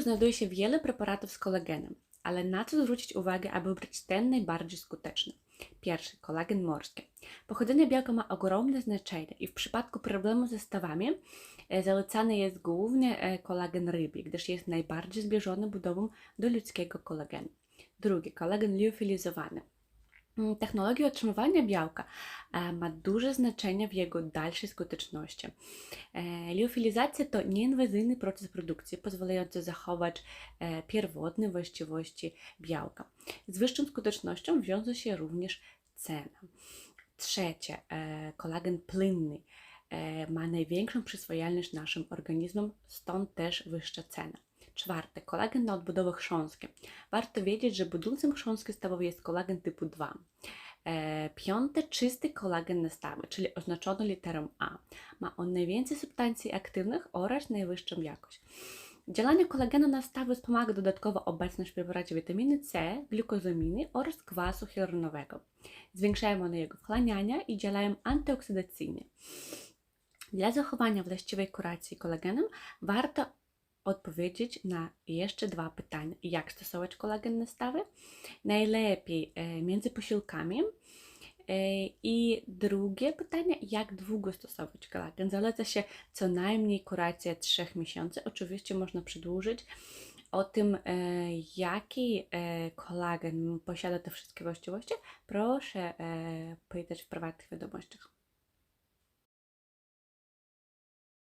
Znajduje się wiele preparatów z kolagenem, ale na co zwrócić uwagę, aby wybrać ten najbardziej skuteczny? Pierwszy, kolagen morski. Pochodzenie białka ma ogromne znaczenie i w przypadku problemu ze stawami e, zalecany jest głównie e, kolagen rybi, gdyż jest najbardziej zbliżony budową do ludzkiego kolagenu. Drugi, kolagen liofilizowany. Mm, Technologia otrzymywania białka e, ma duże znaczenie w jego dalszej skuteczności. E, Liofilizacja to nieinwazyjny proces produkcji pozwalający zachować e, pierwotne właściwości białka. Z wyższą skutecznością wiąże się również cena. Trzecie, kolagen płynny ma największą przyswajalność naszym organizmom, stąd też wyższa cena. Czwarte, kolagen na odbudowę chrząstki. Warto wiedzieć, że budulcem chrząstki stawowej jest kolagen typu 2. E, piąte, czysty kolagen nastawy, czyli oznaczony literą A. Ma on najwięcej substancji aktywnych oraz najwyższą jakość. Działanie kolagenu na stawy wspomaga dodatkowo obecność w preparacie witaminy C, glukozaminy oraz kwasu hialuronowego. Zwiększają one jego wchłanianie i działają antyoksydacyjnie. Dla zachowania właściwej kuracji kolagenem warto odpowiedzieć na jeszcze dwa pytania. Jak stosować kolagen stawy? Najlepiej e, między posiłkami. E, I drugie pytanie, jak długo stosować kolagen? Zaleca się co najmniej kuracja 3 miesięcy. Oczywiście można przedłużyć. O tym, e, jaki kolagen posiada te wszystkie właściwości, proszę powiedzieć w prywatnych wiadomościach.